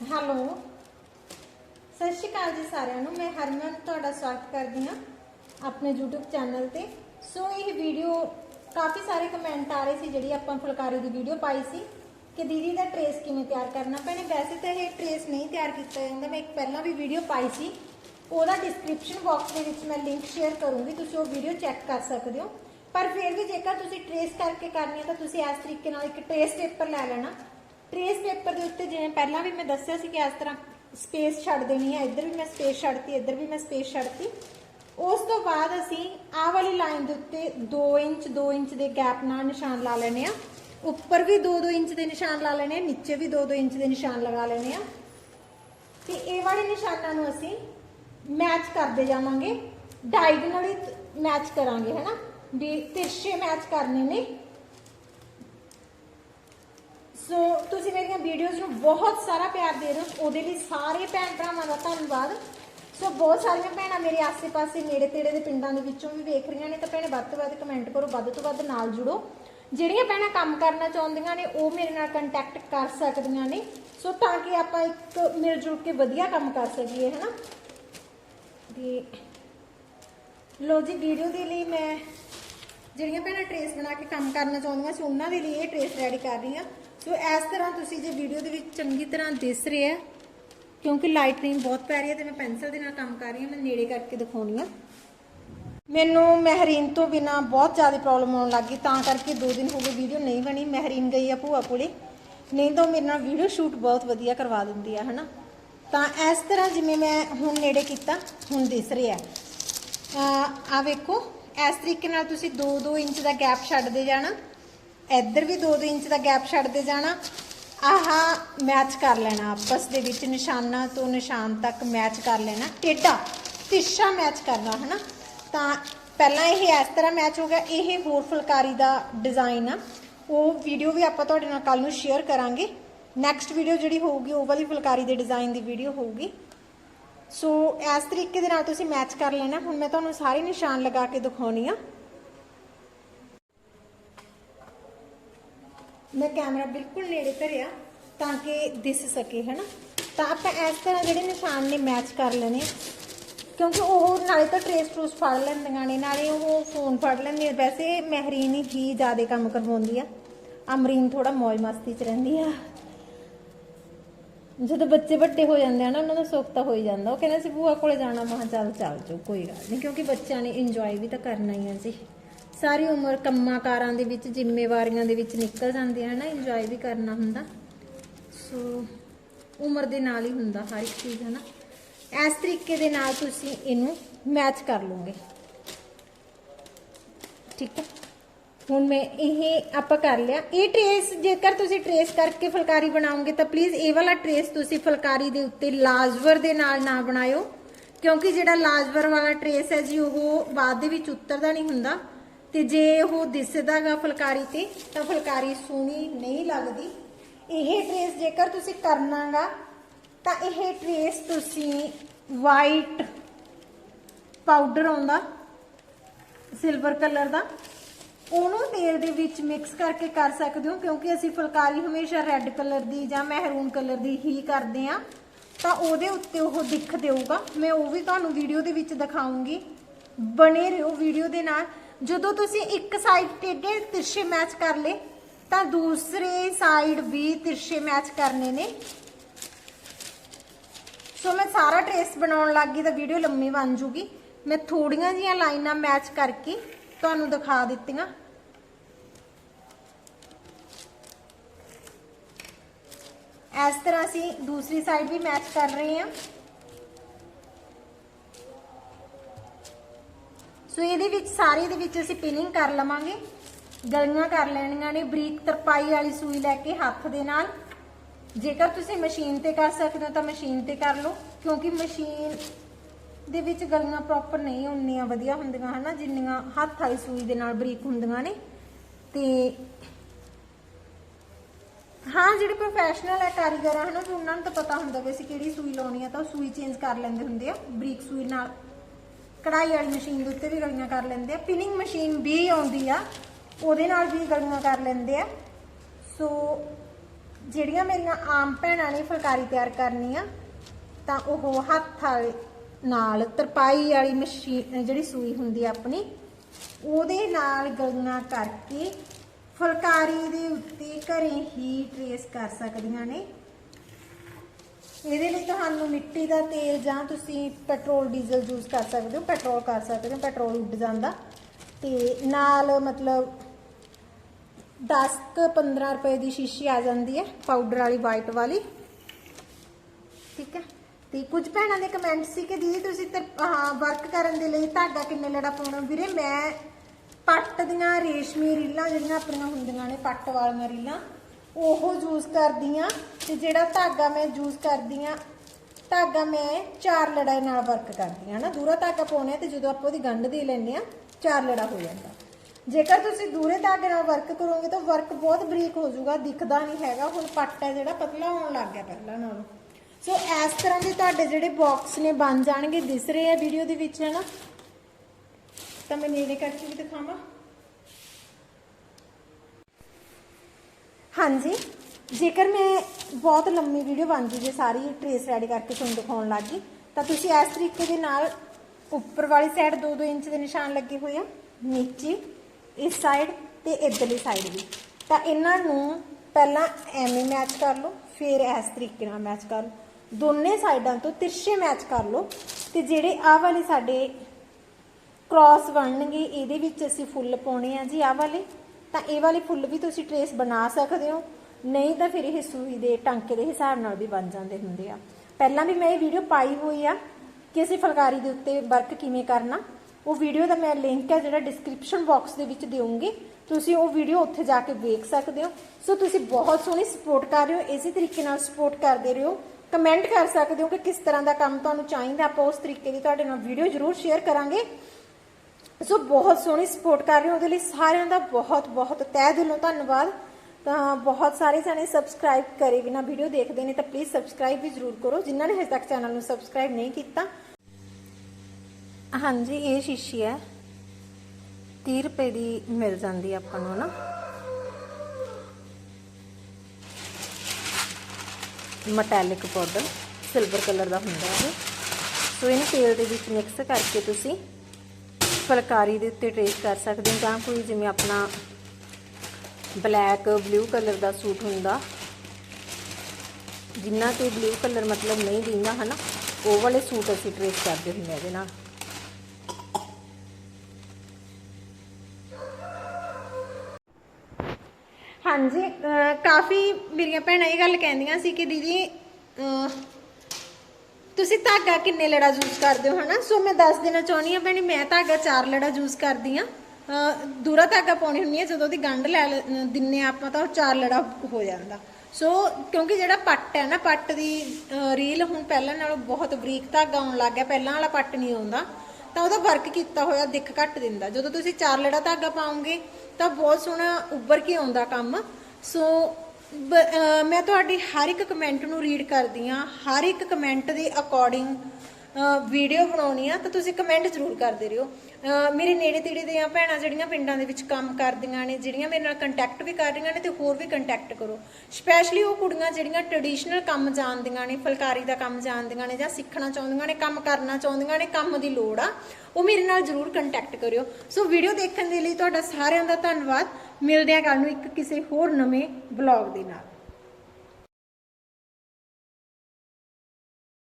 Hello. ਸਤਿ ਸ਼੍ਰੀ ਅਕਾਲ ਜੀ ਸਾਰਿਆਂ ਨੂੰ। ਮੈਂ ਹਰਮਨ ਤੁਹਾਡਾ ਸਵਾਗਤ ਕਰਦੀ ਹਾਂ ਆਪਣੇ YouTube ਚੈਨਲ ਤੇ। ਸੋ ਇਹ ਵੀਡੀਓ ਕਾਫੀ ਸਾਰੇ ਕਮੈਂਟ ਆ ਰਹੇ ਸੀ ਜਿਹੜੀ ਆਪਾਂ ਫੁਲਕਾਰੀ ਦੀ ਵੀਡੀਓ ਪਾਈ ਸੀ ਕਿ ਦੀਦੀ ਦਾ ਟਰੇਸ ਕਿਵੇਂ ਤਿਆਰ ਕਰਨਾ ਪੈਣੇ। ਵੈਸੇ ਤਾਂ ਇਹ ਟਰੇਸ ਨਹੀਂ ਤਿਆਰ ਕੀਤਾ ਜਾਂਦਾ। ਮੈਂ ਇੱਕ ਪਹਿਲਾਂ ਵੀ ਵੀਡੀਓ ਪਾਈ ਸੀ। ਉਹਦਾ ਡਿਸਕ੍ਰਿਪਸ਼ਨ ਬਾਕਸ ਦੇ ਵਿੱਚ ਮੈਂ ਲਿੰਕ ਸ਼ੇਅਰ ਕਰੂੰਗੀ। ਤੁਸੀਂ ਉਹ ਵੀਡੀਓ ਚੈੱਕ ਕਰ ਸਕਦੇ ਹੋ। ਪਰ ਫਿਰ ਵੀ ਜੇਕਰ ਤੁਸੀਂ ਟਰੇਸ ਕਰਕੇ ਕਰਨੀ ਹੈ ਤਾਂ ਤੁਸੀਂ ਇਸ ਤਰੀਕੇ ਨਾਲ ਇੱਕ ਟਰੇਸ ਪੇਪਰ ਲੈ ਲੈਣਾ। ਟਰੇਸ ਪੇਪਰ ਦੇ ਉੱਤੇ ਜਿਵੇਂ ਪਹਿਲਾਂ ਵੀ ਮੈਂ ਦੱਸਿਆ ਸੀ ਕਿ ਇਸ ਤਰ੍ਹਾਂ ਸਪੇਸ ਛੱਡ ਦੇਣੀ ਹੈ, ਇੱਧਰ ਵੀ ਮੈਂ ਸਪੇਸ ਛੱਡਤੀ, ਇੱਧਰ ਵੀ ਮੈਂ ਸਪੇਸ ਛੱਡਤੀ। ਉਸ ਤੋਂ ਬਾਅਦ ਅਸੀਂ ਆਹ ਵਾਲੀ ਲਾਈਨ ਦੇ ਉੱਤੇ 2 ਇੰਚ 2 ਇੰਚ ਦੇ ਗੈਪ ਨਾਲ ਨਿਸ਼ਾਨ ਲਾ ਲੈਣੇ ਆ ਉੱਪਰ ਵੀ 2-2 ਇੰਚ ਦੇ ਨਿਸ਼ਾਨ ਲਾ ਲੈਣੇ ਆ ਨੀਚੇ ਵੀ 2-2 ਇੰਚ ਦੇ ਨਿਸ਼ਾਨ ਲਗਾ ਲੈਣੇ ਆ ਤੇ ਇਹ ਵਾਲੇ ਨਿਸ਼ਾਨਾਂ ਨੂੰ ਅਸੀਂ ਮੈਚ ਕਰਦੇ ਜਾਵਾਂਗੇ। ਡਾਇਗਨਲੀ ਮੈਚ ਕਰਾਂਗੇ ਹੈਨਾ ਵੀ ਤਿਰਛੇ ਮੈਚ ਕਰਨੇ ਨੇ। ਸੋ ਤੁਸੀਂ ਮੇਰੀਆਂ ਵੀਡੀਓਜ਼ ਨੂੰ ਬਹੁਤ ਸਾਰਾ ਪਿਆਰ ਦੇ ਰਹੇ ਹੋ। ਉਹਦੇ ਲਈ ਸਾਰੇ ਭੈਣ ਭਰਾਵਾਂ ਦਾ ਧੰਨਵਾਦ। ਸੋ ਬਹੁਤ ਸਾਰੀਆਂ ਭੈਣਾਂ ਮੇਰੇ ਆਸ-ਪਾਸੇ, ਨੇੜੇ ਤੇੜੇ ਦੇ ਪਿੰਡਾਂ ਦੇ ਵਿੱਚੋਂ ਵੀ ਵੇਖ ਰਹੀਆਂ ਨੇ। ਤਾਂ ਭੈਣੇ, ਵੱਧ ਤੋਂ ਵੱਧ ਕਮੈਂਟ ਕਰੋ, ਵੱਧ ਤੋਂ ਵੱਧ ਨਾਲ ਜੁੜੋ। ਜਿਹੜੀਆਂ ਭੈਣਾਂ ਕੰਮ ਕਰਨਾ ਚਾਹੁੰਦੀਆਂ ਨੇ, ਉਹ ਮੇਰੇ ਨਾਲ ਕੰਟੈਕਟ ਕਰ ਸਕਦੀਆਂ ਨੇ। ਸੋ ਤਾਂ ਕਿ ਆਪਾਂ ਇੱਕ ਮਿਲ ਜੁਲ ਕੇ ਵਧੀਆ ਕੰਮ ਕਰ ਸਕੀਏ, ਹਨਾ? ਤੇ ਲੋ ਜੀ ਵੀਡੀਓ ਦੇ ਲਈ ਮੈਂ ਜਿਹੜੀਆਂ ਭੈਣਾਂ ਟਰੇਸ ਬਣਾ ਕੇ ਕੰਮ ਕਰਨਾ ਚਾਹੁੰਦੀਆਂ ਸੀ, ਉਹਨਾਂ ਦੇ ਲਈ ਇਹ ਟਰੇਸ ਰੈਡੀ ਕਰ ਰਹੀ ਹਾਂ। ਸੋ ਇਸ ਤਰ੍ਹਾਂ ਤੁਸੀਂ ਜੇ ਵੀਡੀਓ ਦੇ ਵਿੱਚ ਚੰਗੀ ਤਰ੍ਹਾਂ ਦਿਸ ਰਿਹਾ ਕਿਉਂਕਿ ਲਾਈਟਨਿੰਗ ਬਹੁਤ ਪੈ ਰਹੀ ਹੈ ਤੇ ਮੈਂ ਪੈਨਸਲ ਦੇ ਨਾਲ ਕੰਮ ਕਰ ਰਹੀ ਹਾਂ, ਮੈਂ ਨੇੜੇ ਕਰਕੇ ਦਿਖਾਉਣੀ ਆ। ਮੈਨੂੰ ਮਹਿਰੀਨ ਤੋਂ ਬਿਨਾ ਬਹੁਤ ਜ਼ਿਆਦਾ ਪ੍ਰੋਬਲਮ ਆਉਣ ਲੱਗੀ ਤਾਂ ਕਰਕੇ 2 ਦਿਨ ਹੋ ਗਏ ਵੀਡੀਓ ਨਹੀਂ ਬਣੀ, ਮਹਿਰੀਨ ਗਈ ਆ ਭੂਆ ਕੋਲੇ। ਨਹੀਂ ਤਾਂ ਉਹ ਮੇਰੇ ਨਾਲ ਵੀਡੀਓ ਸ਼ੂਟ ਬਹੁਤ ਵਧੀਆ ਕਰਵਾ ਦਿੰਦੀ ਆ, ਹਨਾ? ਤਾਂ ਇਸ ਤਰ੍ਹਾਂ ਜਿਵੇਂ ਮੈਂ ਹੁਣ ਨੇੜੇ ਕੀਤਾ, ਹੁਣ ਦਿਸ ਰਿਹਾ। ਆ ਵੇਖੋ, ਇਸ ਤਰੀਕੇ ਨਾਲ ਤੁਸੀਂ 2-2 ਇੰਚ ਦਾ ਗੈਪ ਛੱਡਦੇ ਜਾਣਾ। ਇੱਧਰ ਵੀ 2-2 ਇੰਚ ਦਾ ਗੈਪ ਛੱਡਦੇ ਜਾਣਾ। ਆਹਾ ਮੈਚ ਕਰ ਲੈਣਾ ਆਪਸ ਦੇ ਵਿੱਚ, ਨਿਸ਼ਾਨਾ ਤੋਂ ਨਿਸ਼ਾਨ ਤੱਕ ਮੈਚ ਕਰ ਲੈਣਾ। ਟੇਢਾ ਤਿਰਛਾ ਮੈਚ ਕਰਨਾ, ਹਨਾ? ਤਾਂ ਪਹਿਲਾਂ ਇਹ ਇਸ ਤਰ੍ਹਾਂ ਮੈਚ ਹੋ ਗਿਆ। ਇਹ ਹੋਰ ਫੁਲਕਾਰੀ ਦਾ ਡਿਜ਼ਾਈਨ ਆ। ਉਹ ਵੀਡੀਓ ਵੀ ਆਪਾਂ ਤੁਹਾਡੇ ਨਾਲ ਕੱਲ ਨੂੰ ਸ਼ੇਅਰ ਕਰਾਂਗੇ। ਨੈਕਸਟ ਵੀਡੀਓ ਜਿਹੜੀ ਹੋਊਗੀ, ਉਹ ਵਾਲੀ ਫੁਲਕਾਰੀ ਦੇ ਡਿਜ਼ਾਈਨ ਦੀ ਵੀਡੀਓ ਹੋਊਗੀ। ਸੋ ਇਸ ਤਰੀਕੇ ਦੇ ਨਾਲ ਤੁਸੀਂ ਮੈਚ ਕਰ ਲੈਣਾ। ਹੁਣ ਮੈਂ ਤੁਹਾਨੂੰ ਸਾਰੇ ਨਿਸ਼ਾਨ ਲਗਾ ਕੇ ਦਿਖਾਉਣੀ ਆ। ਮੈਂ ਕੈਮਰਾ ਬਿਲਕੁਲ ਨੇੜੇ ਧਰਿਆ ਤਾਂ ਕਿ ਦਿਸ ਸਕੇ ਹੈ ਨਾ ਤਾਂ ਆਪਾਂ ਇਸ ਤਰ੍ਹਾਂ ਜਿਹੜੇ ਨਿਸ਼ਾਨ ਨੇ ਮੈਚ ਕਰ ਲੈਣੇ ਕਿਉਂਕਿ ਉਹ ਨਾਲੇ ਤਾਂ ਟਰੇਸ ਟਰੂਸ ਫੜ ਲੈਂਦੀਆਂ ਨੇ, ਨਾਲੇ ਉਹ ਫੋਨ ਫੜ ਲੈਂਦੀ ਆ। ਵੈਸੇ ਮਹਿਰੀਨ ਹੀ ਜ਼ਿਆਦਾ ਕੰਮ ਕਰਵਾਉਂਦੀ ਆ। ਅਮਰੀਨ ਥੋੜਾ ਮौज ਮਸਤੀ ਚ ਰਹਿੰਦੀ ਆ। ਜਦੋਂ ਬੱਚੇ ਵੱਡੇ ਹੋ ਜਾਂਦੇ ਆ ਨਾ, ਉਹਨਾਂ ਦਾ ਸੁੱਖ ਤਾਂ ਹੋ ਹੀ ਜਾਂਦਾ। ਉਹ ਕਹਿੰਦੇ ਸੀ, ਭੂਆ ਕੋਲੇ ਜਾਣਾ ਮਹਾ ਚੱਲ ਚੱਲ ਜਾਓ, ਕੋਈ ਗੱਲ ਨਹੀਂ ਕਿਉਂਕਿ ਬੱਚਿਆਂ ਨੇ ਇੰਜੋਏ ਵੀ ਤਾਂ ਕਰਨਾ ਹੀ ਆ ਜੀ। ਸਾਰੀ ਉਮਰ ਕੰਮਾਂ ਕਾਰਾਂ ਦੇ ਵਿੱਚ, ਜ਼ਿੰਮੇਵਾਰੀਆਂ ਦੇ ਵਿੱਚ ਨਿਕਲ ਜਾਂਦੇ ਆ ਨਾ ਇੰਜੋਏ ਵੀ ਕਰਨਾ ਹੁੰਦਾ। ਸੋ ਉਮਰ ਦੇ ਨਾਲ ਹੀ ਹੁੰਦਾ ਹਰ ਇੱਕ ਚੀਜ਼ ਹੈ ਨਾ ਇਸ ਤਰੀਕੇ ਦੇ ਨਾਲ ਤੁਸੀਂ ਇਹਨੂੰ ਮੈਚ ਕਰ ਲਓਗੇ। ਠੀਕ ਹੈ? ਹੁਣ ਮੈਂ ਇਹ ਆਪਾਂ ਕਰ ਲਿਆ। ਇਹ ਟਰੇਸ ਜੇਕਰ ਤੁਸੀਂ ਟਰੇਸ ਕਰਕੇ ਫੁਲਕਾਰੀ ਬਣਾਓਗੇ, ਤਾਂ ਪਲੀਜ਼ ਇਹ ਵਾਲਾ ਟਰੇਸ ਤੁਸੀਂ ਫੁਲਕਾਰੀ ਦੇ ਉੱਤੇ ਲਾਜਵਰ ਦੇ ਨਾਲ ਨਾ ਬਣਾਇਓ। ਕਿਉਂਕਿ ਜਿਹੜਾ ਲਾਜਵਰ ਵਾਲਾ ਟਰੇਸ ਹੈ ਜੀ, ਉਹ ਬਾਅਦ ਦੇ ਵਿੱਚ ਉਤਰਦਾ ਨਹੀਂ ਹੁੰਦਾ। ਤੇ ਜੇ ਉਹ ਦਿਸਦਾਗਾ ਫੁਲਕਾਰੀ ਤੇ, ਤਾਂ ਫੁਲਕਾਰੀ ਸੋਹਣੀ ਨਹੀਂ ਲੱਗਦੀ। ਇਹ ਟਰੇਸ ਜੇਕਰ ਤੁਸੀਂ ਕਰਨਾਗਾ ਤਾਂ ਇਹ ਟਰੇਸ ਤੁਸੀਂ ਵਾਈਟ ਪਾਊਡਰ ਆਉਂਦਾ ਸਿਲਵਰ ਕਲਰ ਦਾ, ਉਹਨੂੰ ਤੇਲ ਦੇ ਵਿੱਚ ਮਿਕਸ ਕਰਕੇ ਕਰ ਸਕਦੇ ਹੋ, ਕਿਉਂਕਿ ਅਸੀਂ ਫੁਲਕਾਰੀ ਹਮੇਸ਼ਾ ਰੈੱਡ ਕਲਰ ਦੀ ਜਾਂ ਮਹਿਰੂਨ ਕਲਰ ਦੀ ਹੀ ਕਰਦੇ ਆ ਤਾਂ ਉਹਦੇ ਉੱਤੇ ਉਹ ਦਿਖ ਦੇਊਗਾ। ਮੈਂ ਉਹ ਵੀ ਤੁਹਾਨੂੰ ਵੀਡੀਓ ਦੇ ਵਿੱਚ ਦਿਖਾਉਂਗੀ। ਬਣੇ ਰਹੋ ਵੀਡੀਓ ਦੇ ਨਾਲ। ਜਦੋਂ ਤੁਸੀਂ ਇੱਕ ਸਾਈਡ ਟੇਢੇ ਤਿਰਛੇ ਮੈਚ ਕਰ ਲਏ, ਤਾਂ ਦੂਸਰੇ ਸਾਈਡ ਵੀ ਤਿਰਛੇ ਮੈਚ ਕਰਨੇ ਨੇ। ਸੋ ਮੈਂ ਸਾਰਾ ਟਰੇਸ ਬਣਾਉਣ ਲੱਗ ਗਈ ਤਾਂ ਵੀਡੀਓ ਲੰਮੀ ਬਣ ਜੂਗੀ। ਮੈਂ ਥੋੜੀਆਂ ਜੀਆਂ ਲਾਈਨਾਂ ਮੈਚ ਕਰਕੇ ਤੁਹਾਨੂੰ ਦਿਖਾ ਦਿੱਤੀਆਂ। ਇਸ ਤਰ੍ਹਾਂ ਅਸੀਂ ਦੂਸਰੀ ਸਾਈਡ ਵੀ ਮੈਚ ਕਰ ਰਹੇ ਹਾਂ। ਸੋ ਇਹਦੇ ਵਿੱਚ ਸਾਰੇ ਦੇ ਵਿੱਚ ਅਸੀਂ ਪਿਨਿੰਗ ਕਰ ਲਵਾਂਗੇ। ਗਲੀਆਂ ਕਰ ਲੈਣੀਆਂ ਨੇ, ਬਰੀਕ ਤਰਪਾਈ ਵਾਲੀ ਸੂਈ ਲੈ ਕੇ ਹੱਥ ਦੇ ਨਾਲ। ਜੇਕਰ ਤੁਸੀਂ ਮਸ਼ੀਨ ਤੇ ਕਰ ਸਕਦੇ ਹੋ ਤਾਂ ਮਸ਼ੀਨ ਤੇ ਕਰ ਲਓ, ਕਿਉਂਕਿ ਮਸ਼ੀਨ ਦੇ ਵਿੱਚ ਗਲੀਆਂ ਪ੍ਰੋਪਰ ਨਹੀਂ ਹੁੰਦੀਆਂ, ਵਧੀਆ ਹੁੰਦੀਆਂ ਹਨਾ, ਜਿੰਨੀਆਂ ਹੱਥ ਵਾਲੀ ਸੂਈ ਦੇ ਨਾਲ ਬਰੀਕ ਹੁੰਦੀਆਂ ਨੇ। ਤੇ ਹਾਂ, ਜਿਹੜੇ ਪ੍ਰੋਫੈਸ਼ਨਲ ਹੈ ਕਾਰੀਗਰ ਆ ਹਨਾ ਉਹਨਾਂ ਨੂੰ ਤਾਂ ਪਤਾ ਹੁੰਦਾ ਵੀ ਅਸੀਂ ਕਿਹੜੀ ਸੂਈ ਲਾਉਣੀ ਆ, ਤਾਂ ਉਹ ਸੂਈ ਚੇਂਜ ਕਰ ਲੈਂਦੇ ਹੁੰਦੇ ਆ, ਬਰੀਕ ਸੂਈ ਨਾਲ। ਕਢਾਈ ਵਾਲੀ ਮਸ਼ੀਨ ਦੇ ਉੱਤੇ ਵੀ ਗਲੀਆਂ ਕਰ ਲੈਂਦੇ ਆ। ਪਿਨਿੰਗ ਮਸ਼ੀਨ ਵੀ ਆਉਂਦੀ ਆ, ਉਹਦੇ ਨਾਲ ਵੀ ਗਲੀਆਂ ਕਰ ਲੈਂਦੇ ਆ। ਸੋ ਜਿਹੜੀਆਂ ਮੇਰੀਆਂ ਆਮ ਭੈਣਾਂ ਨੇ ਫੁਲਕਾਰੀ ਤਿਆਰ ਕਰਨੀ ਆ, ਤਾਂ ਉਹ ਹੱਥ ਵਾਲੇ ਨਾਲ ਤਰਪਾਈ ਵਾਲੀ ਮਸ਼ੀਨ, ਜਿਹੜੀ ਸੂਈ ਹੁੰਦੀ ਆ ਆਪਣੀ, ਉਹਦੇ ਨਾਲ ਗਲੀਆਂ ਕਰਕੇ ਫੁਲਕਾਰੀ ਦੇ ਉੱਤੇ ਘਰੇ ਹੀ ਟਰੇਸ ਕਰ ਸਕਦੀਆਂ ਨੇ। ਇਹਦੇ ਲਈ ਤੁਹਾਨੂੰ ਮਿੱਟੀ ਦਾ ਤੇਲ ਜਾਂ ਤੁਸੀਂ ਪੈਟਰੋਲ, ਡੀਜ਼ਲ ਯੂਜ਼ ਕਰ ਸਕਦੇ ਹੋ, ਪੈਟਰੋਲ ਕਰ ਸਕਦੇ ਹੋ, ਪੈਟਰੋਲ ਉੱਡ ਜਾਂਦਾ। ਤੇ ਨਾਲ ਮਤਲਬ 10 ਕੁ 15 ਰੁਪਏ ਦੀ ਸ਼ੀਸ਼ੀ ਆ ਜਾਂਦੀ ਹੈ, ਪਾਊਡਰ ਵਾਲੀ, ਵਾਈਟ ਵਾਲੀ। ਠੀਕ ਹੈ? ਤੇ ਕੁਝ ਭੈਣਾਂ ਦੇ ਕਮੈਂਟ ਸੀ ਕਿ ਦੀਦੀ ਤੁਸੀਂ ਤੇ, ਹਾਂ ਵਰਕ ਕਰਨ ਦੇ ਲਈ ਧਾਗਾ ਕਿੰਨੇ ਲੜਾ ਪਾਉਣਾ ਵੀਰੇ, ਮੈਂ ਪੱਟ ਦੀਆਂ ਰੇਸ਼ਮੀ ਰੀਲਾਂ ਜਿਹੜੀਆਂ ਆਪਣੀਆਂ ਹੁੰਦੀਆਂ ਨੇ, ਪੱਟ ਵਾਲੀਆਂ ਰੀਲਾਂ ਉਹ ਯੂਜ਼ ਕਰਦੀ ਆ ਤੇ ਜਿਹੜਾ ਧਾਗਾ ਮੈਂ ਯੂਜ਼ ਕਰਦੀ ਆ ਧਾਗਾ ਮੈਂ ਚਾਰ ਲੜਾਈ ਨਾਲ ਵਰਕ ਕਰਦੀ ਆ ਨਾ ਦੂਰਾ ਧਾਗਾ ਪਾਉਣੇ ਤੇ ਜਦੋਂ ਆਪਾਂ ਉਹਦੀ ਗੰਢ ਦੇ ਲੈਂਦੇ ਆ, ਚਾਰ ਲੜਾ ਹੋ ਜਾਂਦਾ। ਜੇਕਰ ਤੁਸੀਂ ਦੂਰੇ ਧਾਗੇ ਨਾਲ ਵਰਕ ਕਰੋਗੇ ਤਾਂ ਵਰਕ ਬਹੁਤ ਬਰੀਕ ਹੋ ਜਾਊਗਾ, ਦਿਖਦਾ ਨਹੀਂ ਹੈਗਾ, ਹੁਣ ਪੱਟ ਹੈ ਜਿਹੜਾ, ਪਤਲਾ ਹੋਣ ਲੱਗ ਗਿਆ ਪਹਿਲਾਂ ਨਾਲੋਂ। ਸੋ ਇਸ ਤਰ੍ਹਾਂ ਦੇ ਤੁਹਾਡੇ ਜਿਹੜੇ ਬਾਕਸ ਨੇ ਬਣ ਜਾਣਗੇ, ਦਿਸ ਰਹੇ ਆ ਵੀਡੀਓ ਦੇ ਵਿੱਚ ਹੈ ਨਾ ਤਾਂ ਮੈਂ ਨੇੜੇ ਕਰਕੇ ਵੀ ਦਿਖਾਵਾਂ। ਹਾਂਜੀ। ਜੇਕਰ ਮੈਂ ਬਹੁਤ ਲੰਮੀ ਵੀਡੀਓ ਬਣ ਜੂ, ਜੇ ਸਾਰੀ ਟ੍ਰੇਸ ਰੈਡੀ ਕਰਕੇ ਤੁਹਾਨੂੰ ਦਿਖਾਉਣ ਲੱਗੀ, ਤਾਂ ਤੁਸੀਂ ਇਸ ਤਰੀਕੇ ਦੇ ਨਾਲ ਉੱਪਰ ਵਾਲੀ ਸਾਈਡ 2-2 ਇੰਚ ਦੇ ਨਿਸ਼ਾਨ ਲੱਗੇ ਹੋਏ ਆ, ਨੀਚੇ, ਇਸ ਸਾਈਡ ਤੇ ਇਧਰਲੀ ਸਾਈਡ ਵੀ। ਤਾਂ ਇਹਨਾਂ ਨੂੰ ਪਹਿਲਾਂ ਐਵੇਂ ਮੈਚ ਕਰ ਲਓ, ਫਿਰ ਇਸ ਤਰੀਕੇ ਨਾਲ ਮੈਚ ਕਰ ਲਓ। ਦੋਨੇ ਸਾਈਡਾਂ ਤੋਂ ਤਿਰਛੇ ਮੈਚ ਕਰ ਲਓ, ਤੇ ਜਿਹੜੇ ਆਹ ਵਾਲੇ ਸਾਡੇ ਕ੍ਰਾਸ ਬਣਨਗੇ, ਇਹਦੇ ਵਿੱਚ ਅਸੀਂ ਫੁੱਲ ਪਾਉਣੇ ਆ ਜੀ ਆਹ ਵਾਲੇ। ਤਾਂ ਇਹ ਵਾਲੇ ਫੁੱਲ ਵੀ ਤੁਸੀਂ ਟਰੇਸ ਬਣਾ ਸਕਦੇ ਹੋ। ਨਹੀਂ ਤਾਂ ਫਿਰ ਇਹ ਸੂਈ ਦੇ ਟਾਂਕੇ ਦੇ ਹਿਸਾਬ ਨਾਲ ਵੀ ਬਣ ਜਾਂਦੇ ਹੁੰਦੇ ਆ। ਪਹਿਲਾਂ ਵੀ ਮੈਂ ਇਹ ਵੀਡੀਓ ਪਾਈ ਹੋਈ ਆ ਕਿ ਅਸੀਂ ਫੁਲਕਾਰੀ ਦੇ ਉੱਤੇ ਵਰਕ ਕਿਵੇਂ ਕਰਨਾ। ਉਹ ਵੀਡੀਓ ਦਾ ਮੈਂ ਲਿੰਕ ਹੈ ਜਿਹੜਾ ਡਿਸਕ੍ਰਿਪਸ਼ਨ ਬਾਕਸ ਦੇ ਵਿੱਚ ਦੇਵਾਂਗੀ ਤੁਸੀਂ ਉਹ ਵੀਡੀਓ ਉੱਥੇ ਜਾ ਕੇ ਵੇਖ ਸਕਦੇ ਹੋ। ਸੋ ਤੁਸੀਂ ਬਹੁਤ ਸੋਹਣੀ ਸਪੋਰਟ ਕਰ ਰਹੇ ਹੋ। ਇਸੇ ਤਰੀਕੇ ਨਾਲ ਸਪੋਰਟ ਕਰਦੇ ਰਹੋ। ਕਮੈਂਟ ਕਰ ਸਕਦੇ ਹੋ ਕਿ ਕਿਸ ਤਰ੍ਹਾਂ ਦਾ ਕੰਮ ਤੁਹਾਨੂੰ ਚਾਹੀਦਾ। ਆਪਾਂ ਉਸ ਤਰੀਕੇ ਦੀ ਤੁਹਾਡੇ ਨਾਲ ਵੀਡੀਓ ਜ਼ਰੂਰ ਸ਼ੇਅਰ ਕਰਾਂਗੇ। ਸੋ ਬਹੁਤ ਸੋਹਣੀ ਸਪੋਰਟ ਕਰ ਰਹੇ ਹੋ ਉਹਦੇ ਲਈ। ਸਾਰਿਆਂ ਦਾ ਬਹੁਤ ਬਹੁਤ ਤਹਿ ਦਿਲੋਂ ਧੰਨਵਾਦ। ਤਾਂ ਬਹੁਤ ਸਾਰੇ ਜਾਣੇ ਸਬਸਕ੍ਰਾਈਬ ਕਰੇ ਬਿਨਾ ਵੀਡੀਓ ਦੇਖਦੇ ਨੇ ਤਾਂ ਪਲੀਜ਼ ਸਬਸਕ੍ਰਾਈਬ ਵੀ ਜ਼ਰੂਰ ਕਰੋ। ਜਿਨ੍ਹਾਂ ਨੇ ਹਜੇ ਤੱਕ ਚੈਨਲ ਨੂੰ ਸਬਸਕ੍ਰਾਈਬ ਨਹੀਂ ਕੀਤਾ। ਹਾਂਜੀ, ਇਹ ਸ਼ੀਸ਼ੀ ਹੈ। 30 ਰੁਪਏ ਦੀ ਮਿਲ ਜਾਂਦੀ ਆਪਾਂ ਨੂੰ ਨਾ। ਮਟੈਲਿਕ ਪਾਊਡਰ ਸਿਲਵਰ ਕਲਰ ਦਾ ਹੁੰਦਾ ਹੈ ਸੋ ਇਹਨੂੰ ਤੇਲ ਦੇ ਵਿੱਚ ਮਿਕਸ ਕਰਕੇ ਤੁਸੀਂ ਫੁਲਕਾਰੀ ਦੇ ਉੱਤੇ ਟ੍ਰੇਸ ਕਰ ਸਕਦੇ ਹੋ ਜਾਂ ਕੋਈ ਜਿਵੇਂ ਆਪਣਾ ਬਲੈਕ ਬਲੂ ਕਲਰ ਦਾ ਸੂਟ ਹੁੰਦਾ। ਜਿੰਨਾ ਤੇ ਬਲੂ ਕਲਰ ਮਤਲਬ ਨਹੀਂ ਦਿੰਦਾ, ਹਨਾ, ਉਹ ਵਾਲੇ ਸੂਟ ਅਸੀਂ ਟ੍ਰੇਸ ਕਰਦੇ ਹੁੰਦੇ ਇਹਦੇ ਨਾਲ। ਹਾਂਜੀ ਕਾਫੀ ਮੇਰੀਆਂ ਭੈਣਾਂ ਇਹ ਗੱਲ ਕਹਿੰਦੀਆਂ ਸੀ ਕਿ ਦੀਦੀ ਤੁਸੀਂ ਧਾਗਾ ਕਿੰਨੇ ਲੜਾ ਯੂਜ਼ ਕਰਦੇ ਹੋ, ਹਨਾ? ਸੋ ਮੈਂ ਦੱਸ ਦੇਣਾ ਚਾਹੁੰਦੀ ਹਾਂ ਭੈਣੀ, ਮੈਂ ਧਾਗਾ ਚਾਰ ਲੜਾ ਯੂਜ਼ ਕਰਦੀ ਆ। ਦੂਰਾ ਧਾਗਾ ਪਾਉਣੀ ਹੁੰਦੀ ਹੈ ਜਦੋਂ ਉਹਦੀ ਗੰਢ ਲੈ ਲ- ਦਿੰਨੇ ਆਪਾਂ ਤਾਂ ਉਹ ਚਾਰ ਲੜਾ ਹੋ ਜਾਂਦਾ। ਸੋ ਕਿਉਂਕਿ ਜਿਹੜਾ ਪੱਟ ਹੈ ਨਾ, ਪੱਟ ਦੀ ਰੀਲ ਹੁਣ ਪਹਿਲਾਂ ਨਾਲੋਂ ਬਹੁਤ ਬਰੀਕ ਧਾਗਾ ਆਉਣ ਲੱਗ ਗਿਆ, ਪਹਿਲਾਂ ਵਾਲਾ ਪੱਟ ਨਹੀਂ ਆਉਂਦਾ। ਤਾਂ ਉਹਦਾ ਵਰਕ ਕੀਤਾ ਹੋਇਆ, ਦਿੱਖ ਘੱਟ ਦਿੰਦਾ। ਜਦੋਂ ਤੁਸੀਂ ਚਾਰ ਲੜਾ ਧਾਗਾ ਪਾਉਂਗੇ, ਤਾਂ ਬਹੁਤ ਸੋਹਣਾ ਉੱਭਰ ਕੇ ਆਉਂਦਾ ਕੰਮ। ਸੋ ਮੈਂ ਤੁਹਾਡੀ ਹਰ ਇੱਕ ਕਮੈਂਟ ਨੂੰ ਰੀਡ ਕਰਦੀ ਆ ਹਰ ਇੱਕ ਕਮੈਂਟ ਦੇ ਅਕੋਰਡਿੰਗ ਵੀਡੀਓ ਬਣਾਉਣੀ ਆ, ਤਾਂ ਤੁਸੀਂ ਕਮੈਂਟ ਜ਼ਰੂਰ ਕਰਦੇ ਰਹੋ। ਅਹ ਮੇਰੇ ਨੇੜੇ ਤੇੜੇ ਦੀਆਂ ਭੈਣਾਂ ਜਿਹੜੀਆਂ ਪਿੰਡਾਂ ਦੇ ਵਿੱਚ ਕੰਮ ਕਰਦੀਆਂ ਨੇ, ਜਿਹੜੀਆਂ ਮੇਰੇ ਨਾਲ ਕੰਟੈਕਟ ਵੀ ਕਰ ਰਹੀਆਂ ਨੇ ਤੇ ਹੋਰ ਵੀ ਕੰਟੈਕਟ ਕਰੋ। ਸਪੈਸ਼ਲੀ ਉਹ ਕੁੜੀਆਂ ਜਿਹੜੀਆਂ ਟ੍ਰੈਡੀਸ਼ਨਲ ਕੰਮ ਜਾਣਦੀਆਂ ਨੇ, ਫੁਲਕਾਰੀ ਦਾ ਕੰਮ ਜਾਣਦੀਆਂ ਨੇ ਜਾਂ ਸਿੱਖਣਾ ਚਾਹੁੰਦੀਆਂ ਨੇ, ਕੰਮ ਕਰਨਾ ਚਾਹੁੰਦੀਆਂ ਨੇ, ਕੰਮ ਦੀ ਲੋੜ ਆ, ਉਹ ਮੇਰੇ ਨਾਲ ਜ਼ਰੂਰ ਕੰਟੈਕਟ ਕਰਿਓ। ਸੋ ਵੀਡੀਓ ਦੇਖਣ ਦੇ ਲਈ ਤੁਹਾਡਾ ਸਾਰਿਆਂ ਦਾ ਧੰਨਵਾਦ। ਮਿਲਦੇ ਹਾਂ ਕੱਲ ਨੂੰ ਇੱਕ ਕਿਸੇ ਹੋਰ ਨਵੇਂ ਬਲੌਗ ਦੇ ਨਾਲ।